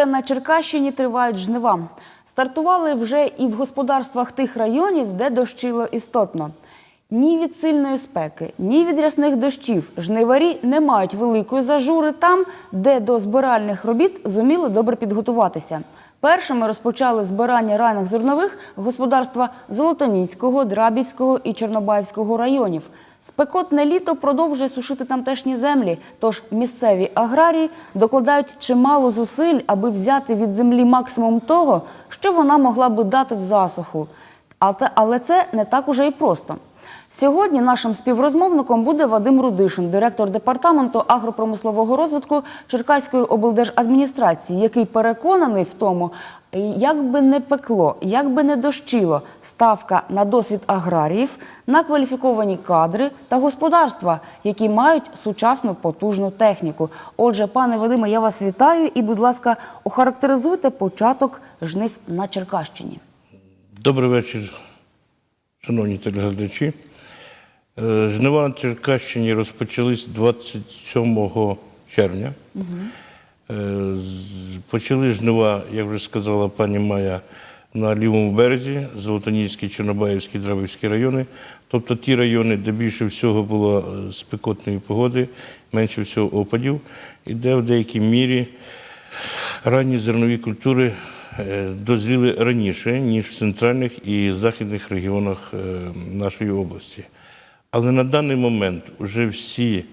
Отже, на Черкащині тривають жнива. Стартували вже і в господарствах тих районів, де дощило істотно. Ні від сильної спеки, ні від рясних дощів жниварі не мають великої зажури там, де до збиральних робіт зуміли добре підготуватися. Першими розпочали збирання ранних зернових господарства Золотоніського, Драбівського і Чорнобаївського районів. Спекотне літо продовжує сушити тамтешні землі, тож місцеві аграрії докладають чимало зусиль, аби взяти від землі максимум того, що вона могла би дати в засуху. Але це не так уже і просто. Сьогодні нашим співрозмовником буде Вадим Рудишин, директор департаменту агропромислового розвитку Черкаської облдержадміністрації, який переконаний в тому, як би не пекло, як би не дощило, ставка на досвід аграріїв, на кваліфіковані кадри та господарства, які мають сучасну потужну техніку. Отже, пане Вадиме, я вас вітаю і, будь ласка, охарактеризуйте початок жнив на Черкащині. Добрий вечір, шановні телеглядачі. Е, Жнива на Черкащині розпочались 27 червня. З- Почали жнива, як вже сказала пані Майя, на лівому березі, Золотоніський, Чорнобаївський, Драбівський райони. Тобто ті райони, де більше всього було е, спекотної погоди, менше всього опадів, і де в деякій мірі ранні зернові культури е, дозріли раніше, ніж в центральних і західних регіонах е, нашої області. Але на даний момент вже всі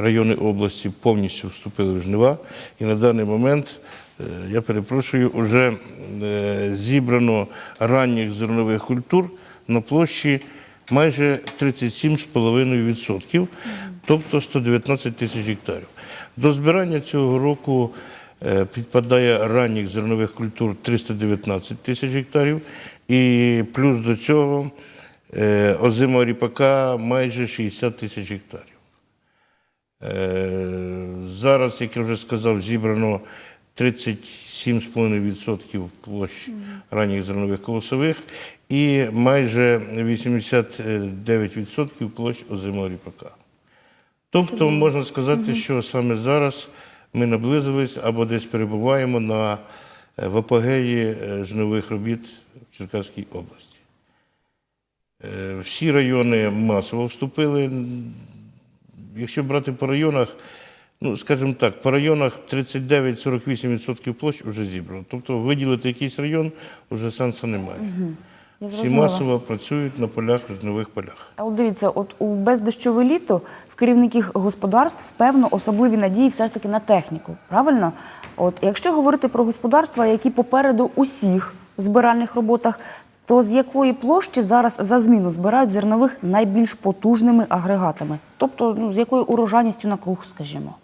райони області повністю вступили в жнива, і на даний момент, е, я перепрошую, вже е, зібрано ранніх зернових культур на площі майже 37,5%, тобто 119 тисяч гектарів. До збирання цього року е, підпадає ранніх зернових культур 319 тисяч гектарів, і плюс до цього озимого ріпака майже 60 тисяч гектарів. Е, Зараз, як я вже сказав, зібрано 37,5% площ ранніх зернових колосових і майже 89% площ озимого ріпака. Тобто можна сказати, що саме зараз ми наблизились або десь перебуваємо на е, в апогеї е, жнивих робіт в Черкаській області. Всі райони масово вступили. Якщо брати по районах, ну скажімо так, по районах 39-48% площ вже зібрано. Тобто виділити якийсь район вже сенсу немає. Я Всі зрозуміла. масово працюють на полях, жнивих полях. А от дивіться, от у бездощове літо в керівників господарств певно особливі надії все ж таки на техніку. Правильно? От якщо говорити про господарства, які попереду усіх збиральних роботах, то з якої площі зараз за зміну збирають зернових найбільш потужними агрегатами? Тобто, ну з якою урожайністю на круг, скажімо.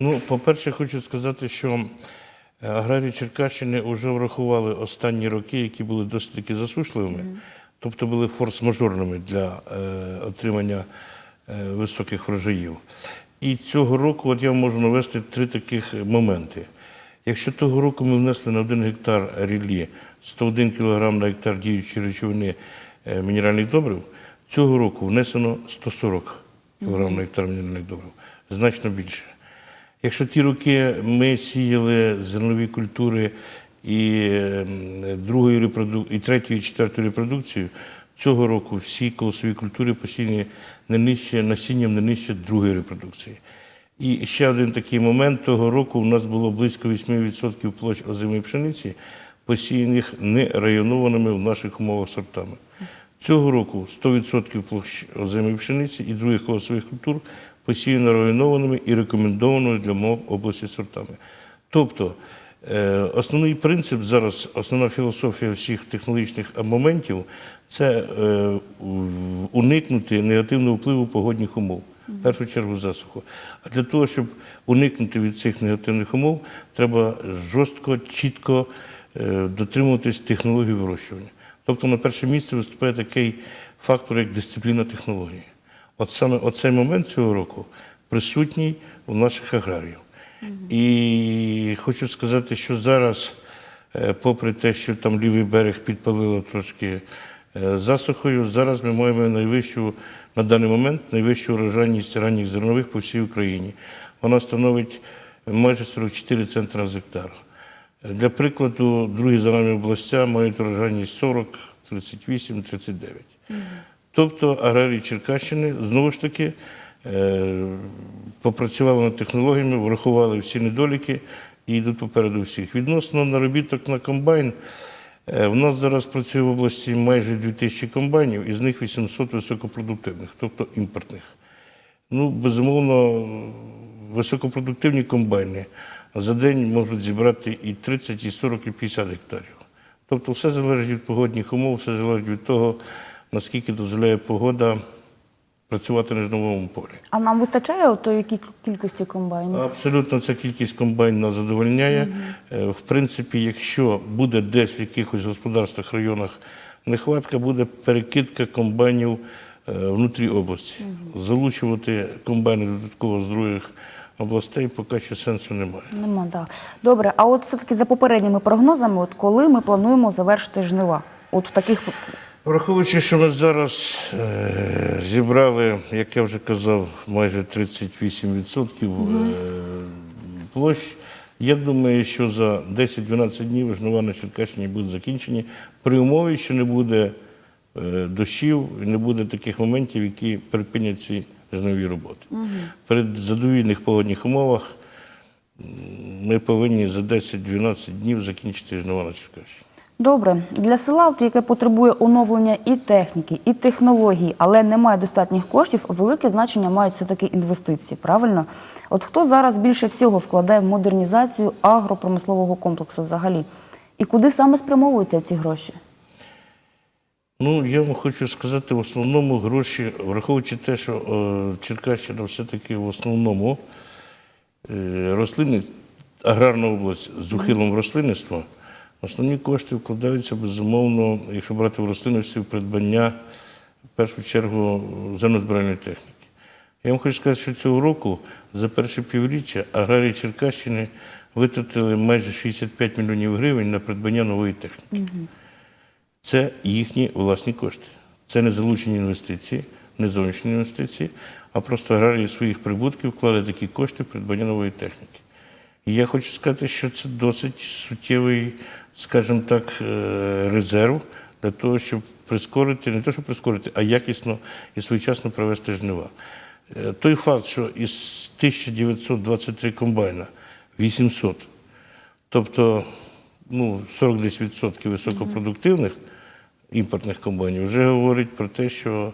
Ну, по-перше, хочу сказати, що е, аграрії Черкащини вже врахували останні роки, які були досить таки засушливими, тобто були форс-мажорними для е, отримання е, високих врожаїв. І цього року от я можу навести три таких моменти. Якщо того року ми внесли на 1 гектар ріллі 101 кг на гектар діючої речовини е, мінеральних добрив, цього року внесено 140 кг на гектар мінеральних добрив, значно більше. Якщо ті роки ми сіяли зернові культури і ем, другої репроду... і третьої, і четвертої репродукцію, цього року всі колосові культури посіяні не нижче насінням не нижче другої репродукції. І ще один такий момент того року у нас було близько 8% площ озимої пшениці, посіяних не районованими в наших умовах сортами. Цього року 100% площ озимої пшениці і других колосових культур посіяно районованими і рекомендованими для мов області сортами. Тобто е, основний принцип зараз, основна філософія всіх технологічних моментів це е, уникнути негативного впливу погодних умов. В першу чергу засуху. А для того, щоб уникнути від цих негативних умов, треба жорстко, чітко е, дотримуватись технології вирощування. Тобто на перше місце виступає такий фактор, як дисципліна технології. От саме оцей момент цього року присутній у наших аграріїв. І хочу сказати, що зараз, е, попри те, що там лівий берег підпалило трошки е, засухою, зараз ми маємо найвищу на даний момент найвищу урожайність ранніх зернових по всій Україні. Вона становить майже 44 центра з гектара. Для прикладу, другі за нами областя мають урожайність 40, 38, 39. Тобто аграрії Черкащини знову ж таки е, попрацювали над технологіями, врахували всі недоліки і йдуть попереду всіх. Відносно наробіток на комбайн, е, в нас зараз працює в області майже 2000 комбайнів, із них 800 високопродуктивних, тобто імпортних. Ну, безумовно, високопродуктивні комбайни за день можуть зібрати і 30, і 40, і 50 гектарів. Тобто все залежить від погодних умов, все залежить від того, наскільки дозволяє погода працювати на жновому полі. А нам вистачає тої кіль- кількості комбайнів? Абсолютно ця кількість комбайн нас задовольняє. Е, В принципі, якщо буде десь в якихось господарствах, районах нехватка, буде перекидка комбайнів е, внутрі області. Залучувати комбайни додатково з других областей поки що сенсу немає. Нема, так. Добре, а от все-таки за попередніми прогнозами, от коли ми плануємо завершити жнива? От в таких Враховуючи, що ми зараз е, зібрали, як я вже казав, майже 38% е, площ, я думаю, що за 10-12 днів жнива на Черкащині будуть закінчені при умові, що не буде е, дощів і не буде таких моментів, які припинять ці жнові роботи. При задовільних погодних умовах ми повинні за 10-12 днів закінчити жнива на Черкащині. Добре, для села, яке потребує оновлення і техніки, і технологій, але не має достатніх коштів, велике значення мають все-таки інвестиції. Правильно? От хто зараз більше всього вкладає в модернізацію агропромислового комплексу взагалі? І куди саме спрямовуються ці гроші? Ну, я вам хочу сказати, в основному гроші, враховуючи те, що е, Черкащина все-таки в основному е, рослини, аграрна область з ухилом рослинництва, основні кошти вкладаються безумовно, якщо брати в рослинництві, в придбання, в першу чергу, землезбиральної техніки. Я вам хочу сказати, що цього року за перше півріччя аграрії Черкащини витратили майже 65 мільйонів гривень на придбання нової техніки. Це їхні власні кошти. Це не залучені інвестиції, не зовнішні інвестиції, а просто аграрії своїх прибутків вклали такі кошти в придбання нової техніки. І я хочу сказати, що це досить суттєвий, скажімо так, е, резерв для того, щоб прискорити, не те, щоб прискорити, а якісно і своєчасно провести жнива. Е, Той факт, що із 1923 комбайна 800 Тобто ну, 40 десь відсотків високопродуктивних імпортних комбайнів вже говорить про те, що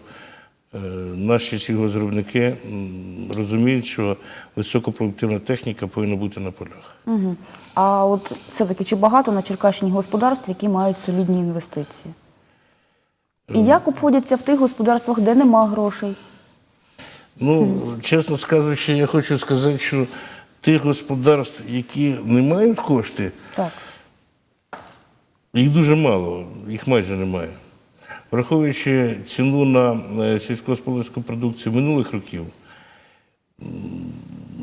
наші сільгоспвиробники розуміють, що високопродуктивна техніка повинна бути на полях. Угу. А от все-таки чи багато на Черкащині господарств, які мають солідні інвестиції? І як обходяться в тих господарствах, де нема грошей? Ну, чесно сказуючи, я хочу сказати, що тих господарств, які не мають кошти, Так. Їх дуже мало, їх майже немає. Враховуючи ціну на е, сільськогосподарську продукцію минулих років,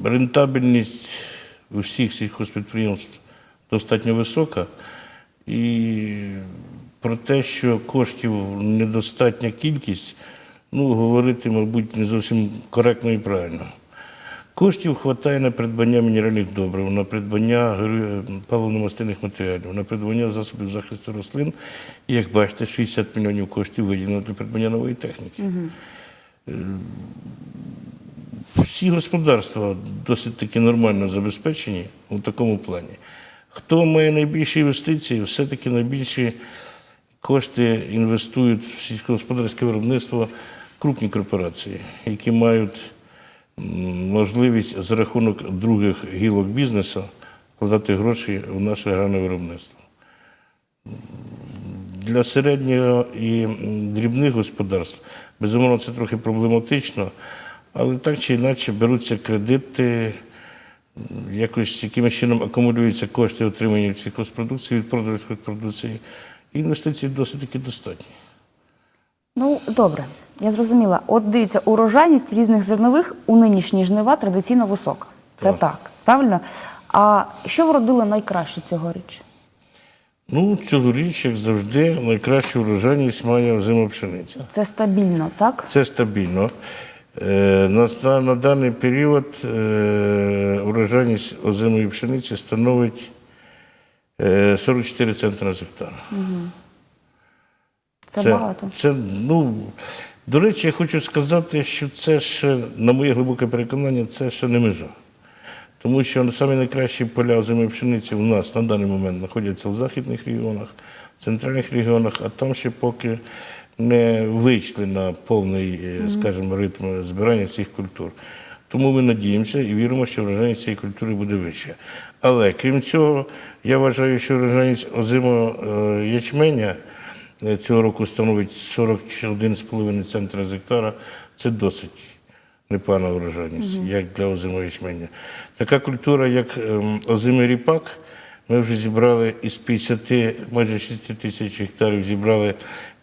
рентабельність у всіх сільхозпідприємств достатньо висока. І про те, що коштів недостатня кількість, ну, говорити, мабуть, не зовсім коректно і правильно. Коштів вистачає на придбання мінеральних добрив, на придбання паливно-мастильних матеріалів, на придбання засобів захисту рослин. І, як бачите, 60 мільйонів коштів виділено для придбання нової техніки. Е, Всі господарства досить таки нормально забезпечені у такому плані. Хто має найбільші інвестиції, все-таки найбільші кошти інвестують в сільськогосподарське виробництво крупні корпорації, які мають можливість за рахунок других гілок бізнесу вкладати гроші в наше аграрне виробництво. Для середнього і дрібних господарств, безумовно, це трохи проблематично, але так чи інакше беруться кредити, якось якимось чином акумулюються кошти, отримані від сільхозпродукції, від продажу сільхозпродукції, і інвестицій досить таки достатньо. Ну, добре, я зрозуміла. От дивіться, урожайність різних зернових у нинішні жнива традиційно висока. Це так, правильно? А що вродило найкраще цьогоріч? Ну, цьогоріч, як завжди, найкращу врожайність має озима пшениця. Це стабільно, так? Це стабільно. Е, На, на даний період е, урожайність озимої пшениці становить е, 44 центри на гектар. Це, багато. Це, ну, до речі, я хочу сказати, що це ще, на моє глибоке переконання, це ще не межа. Тому що самі найкращі поля озимої пшениці у нас на даний момент знаходяться в західних регіонах, в центральних регіонах, а там ще поки не вийшли на повний, е, скажімо, ритм збирання цих культур. Тому ми надіємося і віримо, що врожайність цієї культури буде вища. Але крім цього, я вважаю, що врожайність озимого е, ячменя цього року становить 41,5 центра з гектара. Це досить непогана врожайність, як для озимого ячменя. Така культура, як ем, озимий ріпак, ми вже зібрали із 50, майже 6 тисяч гектарів, зібрали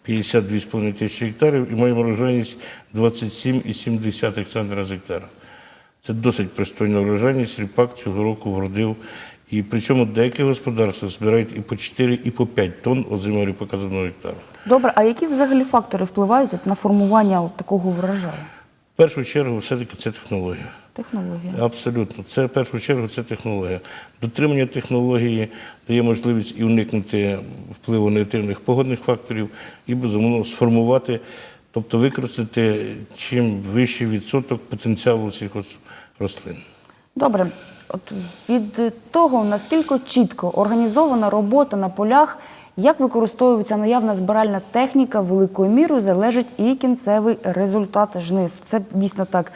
52,5 тисячі гектарів і маємо врожайність 27,7 центра з гектара. Це досить пристойна врожайність. Ріпак цього року вродив. І причому деякі господарства збирають і по 4, і по 5 тонн озимого ріпака з одного гектара. Добре, а які взагалі фактори впливають от на формування от такого врожаю? В першу чергу, все-таки це технологія. Технологія. Абсолютно. Це в першу чергу це технологія. Дотримання технології дає можливість і уникнути впливу негативних погодних факторів, і безумовно сформувати, тобто використати чим вищий відсоток потенціалу цих рослин. Добре, от від того, наскільки чітко організована робота на полях, як використовується наявна збиральна техніка, великою мірою залежить і кінцевий результат жнив. Це дійсно так.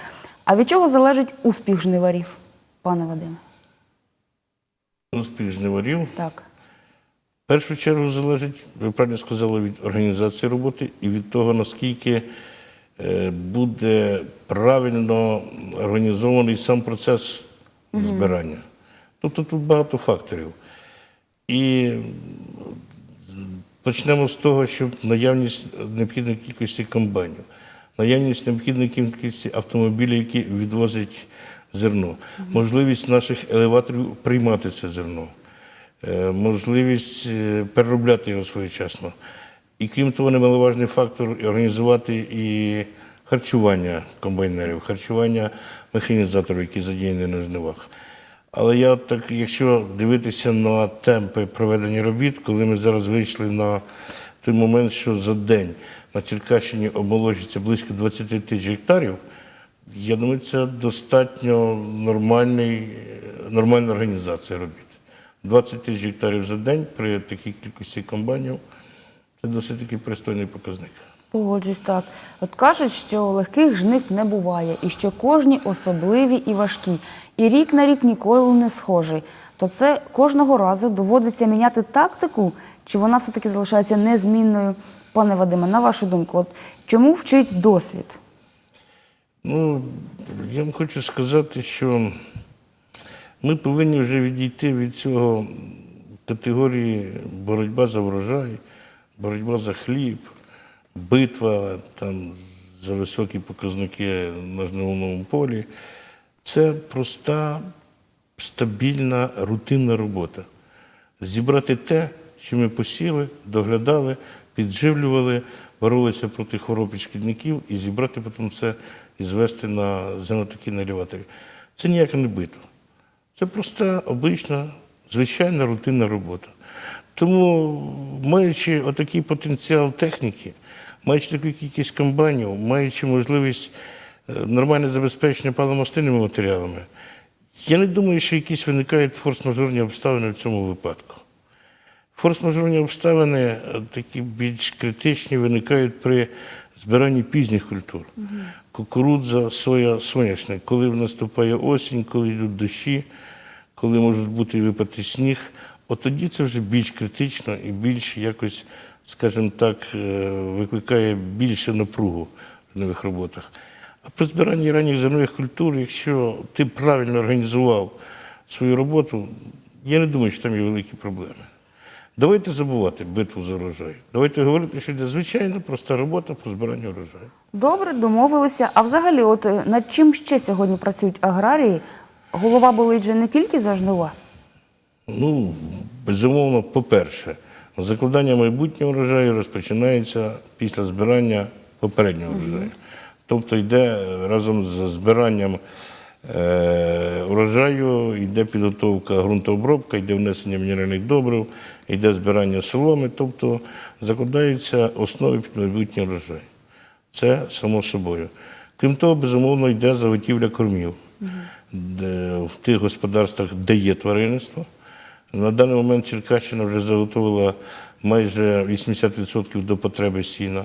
А від чого залежить успіх жниварів, пане Вадиме? Успіх жниварів Так. в першу чергу залежить, ви правильно сказали, від організації роботи і від того, наскільки е, буде правильно організований сам процес збирання. Тобто тут багато факторів. І почнемо з того, що наявність необхідної кількості комбайнів, наявність необхідної кількості автомобілів, які відвозять зерно, можливість наших елеваторів приймати це зерно, е, можливість е, переробляти його своєчасно. І крім того, немаловажний фактор організувати і харчування комбайнерів, харчування механізаторів, які задіяні на жнивах. Але я так, якщо дивитися на темпи проведення робіт, коли ми зараз вийшли на той момент, що за день на Черкащині обмолоджується близько 20 тисяч гектарів, я думаю, це достатньо нормальна організація робіт. 20 тисяч гектарів за день при такій кількості комбайнів це досить такий пристойний показник. Погоджуюсь так. От кажуть, що легких жнив не буває, і що кожні особливі і важкі, і рік на рік ніколи не схожий. То це кожного разу доводиться міняти тактику, чи вона все-таки залишається незмінною? Пане Вадиме, на вашу думку, от чому вчить досвід? Ну, я вам хочу сказати, що ми повинні вже відійти від цього категорії боротьба за врожай, боротьба за хліб, битва там, за високі показники на жнивному полі. Це проста, стабільна, рутинна робота. Зібрати те, що ми посіли, доглядали, підживлювали, боролися проти хвороб і шкідників, і зібрати потім це і звести на зернотакі на елеваторі. Це ніяка не битва. Це проста, обична, звичайна рутинна робота. Тому, маючи отакий потенціал техніки, маючи таку кількість комбайнів, маючи можливість е, нормальне забезпечення паливомастильними матеріалами, я не думаю, що якісь виникають форс-мажорні обставини в цьому випадку. Форс-мажорні обставини е, такі більш критичні виникають при збиранні пізніх культур. Кукурудза, соя, соняшник, коли наступає осінь, коли йдуть дощі, коли можуть бути і випати сніг, от тоді це вже більш критично і більш якось, скажімо так, е, викликає більше напругу в нових роботах. А при збиранні ранніх зернових культур, якщо ти правильно організував свою роботу, я не думаю, що там є великі проблеми. Давайте забувати битву за урожай. Давайте говорити, що це звичайна проста робота по збиранню урожаю. Добре, домовилися. А взагалі, от над чим ще сьогодні працюють аграрії? Голова болить же не тільки за жнива. Ну, безумовно, по-перше, закладання майбутнього урожаю розпочинається після збирання попереднього урожаю. Тобто йде разом з збиранням е, урожаю, йде підготовка ґрунтообробка, йде внесення мінеральних добрив, йде збирання соломи, тобто закладаються основи під майбутній урожай. Це само собою. Крім того, безумовно, йде заготівля кормів де, в тих господарствах, де є тваринництво. На даний момент Черкащина вже заготовила майже 80% до потреби сіна.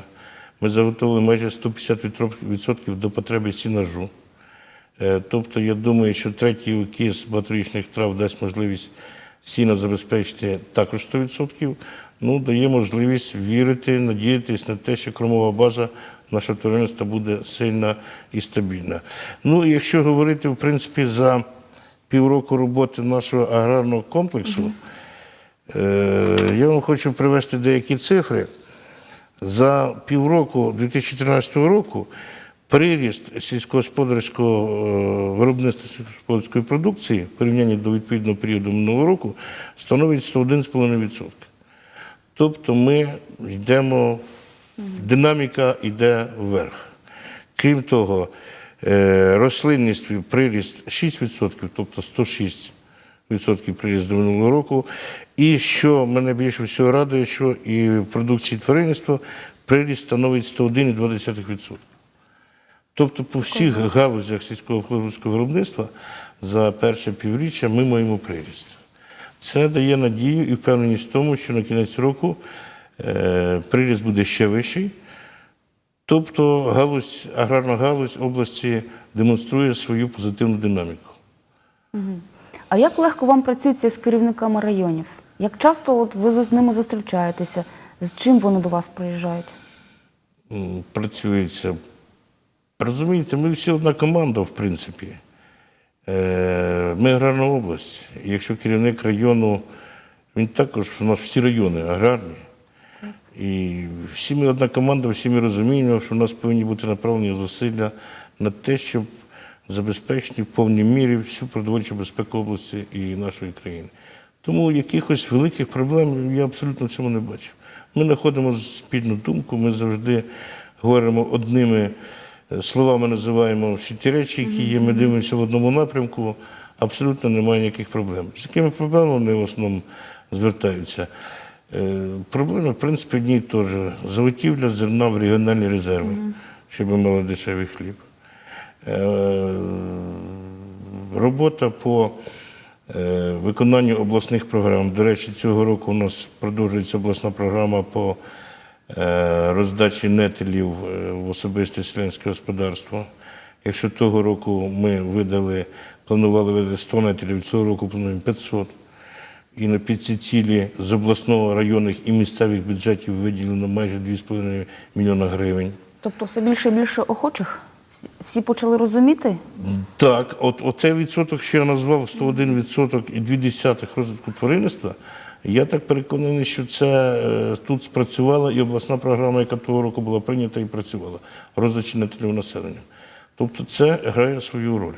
Ми заготовили майже 150% до потреби сінажу. Е, Тобто, я думаю, що третій укіс багаторічних трав дасть можливість сіно забезпечити також 100%. Ну, дає можливість вірити, надіятися на те, що кормова база нашого тваринництва буде сильна і стабільна. Ну, якщо говорити, в принципі, за півроку роботи нашого аграрного комплексу, е, я вам хочу привести деякі цифри. За півроку 2013 року приріст сільськогосподарського е, виробництва сільськогосподарської продукції в порівнянні до відповідного періоду минулого року становить 101,5%. Тобто ми йдемо, динаміка йде вверх. Крім того, рослинність приріст 6%, тобто 106% приріст до минулого року. І що мене більше всього радує, що і в продукції тваринництва приріст становить 101,2%. Тобто по всіх галузях сільського господарського виробництва за перше півріччя ми маємо приріст. Це дає надію і впевненість в тому, що на кінець року е, приріст буде ще вищий. Тобто галузь, аграрна галузь області демонструє свою позитивну динаміку. А як легко вам працюється з керівниками районів? Як часто от ви з ними зустрічаєтеся? З чим вони до вас приїжджають? Працюється. Розумієте, ми всі одна команда, в принципі. Е, Ми аграрна область. Якщо керівник району, він також, у нас всі райони аграрні. І всі ми одна команда, всі ми розуміємо, що у нас повинні бути направлені зусилля на те, щоб забезпечити в повній мірі всю продовольчу безпеку області і нашої країни. Тому якихось великих проблем я абсолютно в цьому не бачу. Ми знаходимо спільну думку, ми завжди говоримо одними е, словами, називаємо всі ті речі, які є, ми дивимося в одному напрямку, абсолютно немає ніяких проблем. З якими проблемами вони в основному звертаються? Е, Проблеми, в принципі, одні і ті ж. Заготівля зерна в регіональні резерви, щоб ми мали дешевий хліб. Е, Робота по е, виконанню обласних програм. До речі, цього року у нас продовжується обласна програма по роздачі нетелів в особисте селянське господарство. Якщо того року ми видали, планували видати 100 нетелів, цього року плануємо 500. І на під ці цілі з обласного, районних і місцевих бюджетів виділено майже 2,5 мільйона гривень. Тобто все більше і більше охочих? Всі- почали розуміти? Так, от оцей відсоток, що я назвав 101 відсоток і 2,2 розвитку тваринництва, я так переконаний, що це е, тут спрацювала і обласна програма, яка того року була прийнята і працювала нетелів населення. Тобто це грає свою роль.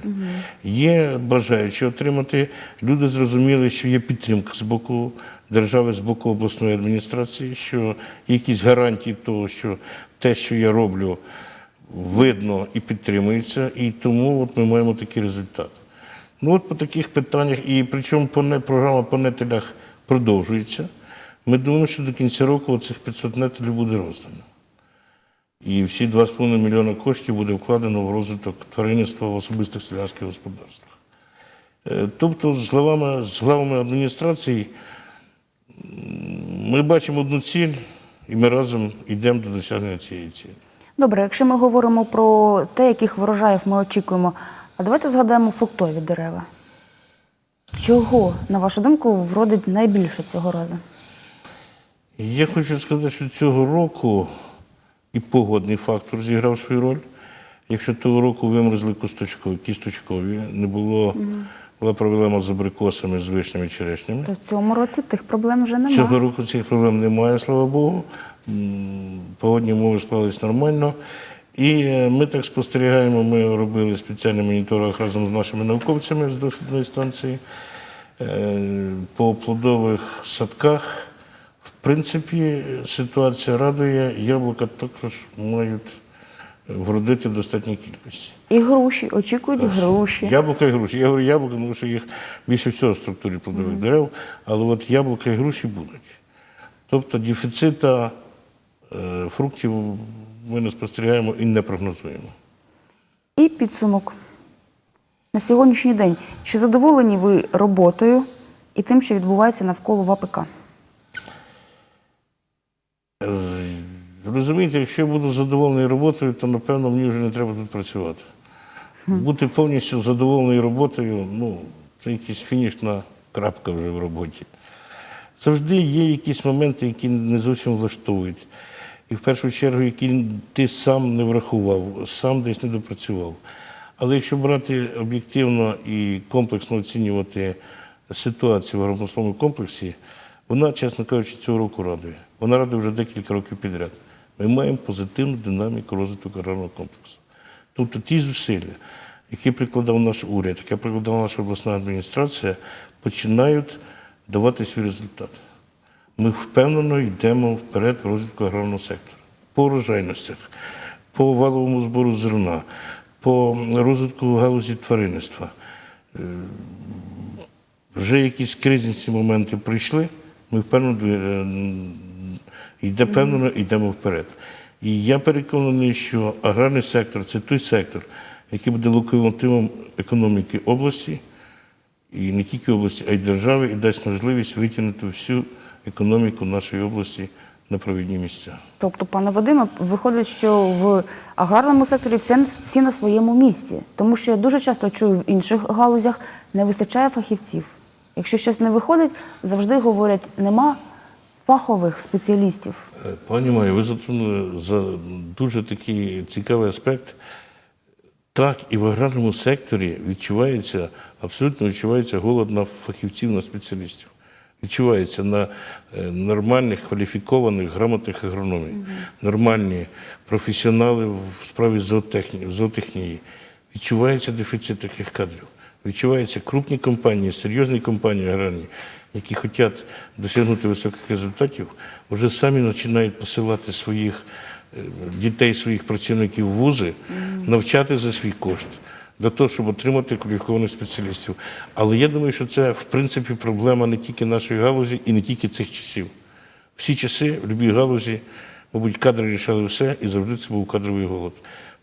Є бажаючі отримати. Люди зрозуміли, що є підтримка з боку держави, з боку обласної адміністрації, що якісь гарантії того, що те, що я роблю, видно і підтримується, і тому от ми маємо такий результат. Ну от по таких питаннях, і причому програма по нетелях продовжується. Ми думаємо, що до кінця року цих 500 нетелів буде роздано. І всі 2,5 мільйона коштів буде вкладено в розвиток тваринництва в особистих селянських господарствах. Е, Тобто, з главами, з главами адміністрації ми бачимо одну ціль, і ми разом йдемо до досягнення цієї цілі. Добре, якщо ми говоримо про те, яких врожаїв ми очікуємо, а давайте згадаємо фруктові дерева. Чого, на вашу думку, вродить найбільше цього разу? Я хочу сказати, що цього року і погодний фактор зіграв свою роль. Якщо того року вимерзли кісточкові, кісточкові не було, була проблема з абрикосами, з вишнями, черешнями. То в цьому році тих проблем вже немає. Цього року цих проблем немає, слава Богу. Погодні умови склались нормально. І е, ми так спостерігаємо, ми робили спеціальний моніторинг разом з нашими науковцями з дослідної станції е, по плодових садках. В принципі, ситуація радує. Яблука також мають вродити достатній кількості. І груші, очікують груші. Яблука і груші. Я говорю яблука, тому що їх більше всього в структурі плодових дерев, але от яблука і груші будуть. Тобто дефіцита е, фруктів ми не спостерігаємо і не прогнозуємо. І підсумок. На сьогоднішній день. Чи задоволені ви роботою і тим, що відбувається навколо ВАПК? Розумієте, якщо я буду задоволений роботою, то напевно мені вже не треба тут працювати. Бути повністю задоволений роботою, ну, це якась фінішна крапка вже в роботі. Завжди є якісь моменти, які не зовсім влаштовують. І в першу чергу, які ти сам не врахував, сам десь не допрацював. Але якщо брати об'єктивно і комплексно оцінювати ситуацію в агропромисловому комплексі, вона, чесно кажучи, цього року радує. Вона радує вже декілька років підряд. Ми маємо позитивну динаміку розвитку аграрного комплексу. Тобто ті зусилля, які прикладав наш уряд, які прикладала наша обласна адміністрація, починають давати свій результат. Ми впевнено йдемо вперед в розвитку аграрного сектора. По урожайностях, по валовому збору зерна, по розвитку галузі тваринництва. Е, Вже якісь кризисні моменти прийшли, ми впевнено е, йде впевнено, йдемо вперед. І я переконаний, що аграрний сектор це той сектор, який буде локомотивом економіки області, і не тільки області, а й держави, і дасть можливість витягнути всю економіку нашої області на провідні місця. Тобто, пане Вадиме, виходить, що в аграрному секторі всі, всі на своєму місці. Тому що я дуже часто чую в інших галузях не вистачає фахівців. Якщо щось не виходить, завжди говорять, нема фахових спеціалістів. Е, Пані Майя, ви затронули за дуже такий цікавий аспект. Так, і в аграрному секторі відчувається, абсолютно відчувається голод на фахівців, на спеціалістів. Відчувається на е, нормальних, кваліфікованих, грамотних агрономів, нормальні професіонали в справі зоотехні- зоотехнії. Відчувається дефіцит таких кадрів. Відчуваються крупні компанії, серйозні компанії аграрні, які хочуть досягнути високих результатів, вже самі починають посилати своїх е, дітей, своїх працівників в вузи, навчати за свій кошт, для того, щоб отримати кваліфікованих спеціалістів. Але я думаю, що це в принципі проблема не тільки нашої галузі і не тільки цих часів. Всі часи в будь-якій галузі, мабуть, кадри рішали все, і завжди це був кадровий голод.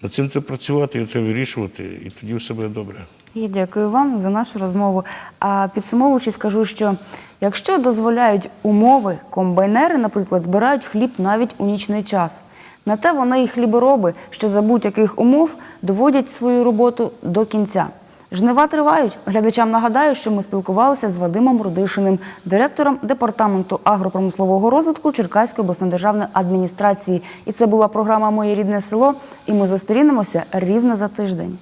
Над цим треба працювати, і треба вирішувати, і тоді все буде добре. Я дякую вам за нашу розмову. А підсумовуючи, скажу, що якщо дозволяють умови, комбайнери, наприклад, збирають хліб навіть у нічний час. На те вони і хлібороби, що за будь-яких умов доводять свою роботу до кінця. Жнива тривають. Глядачам нагадаю, що ми спілкувалися з Вадимом Рудишиним, директором департаменту агропромислового розвитку Черкаської обласної державної адміністрації. І це була програма Моє рідне село. І ми зустрінемося рівно за тиждень.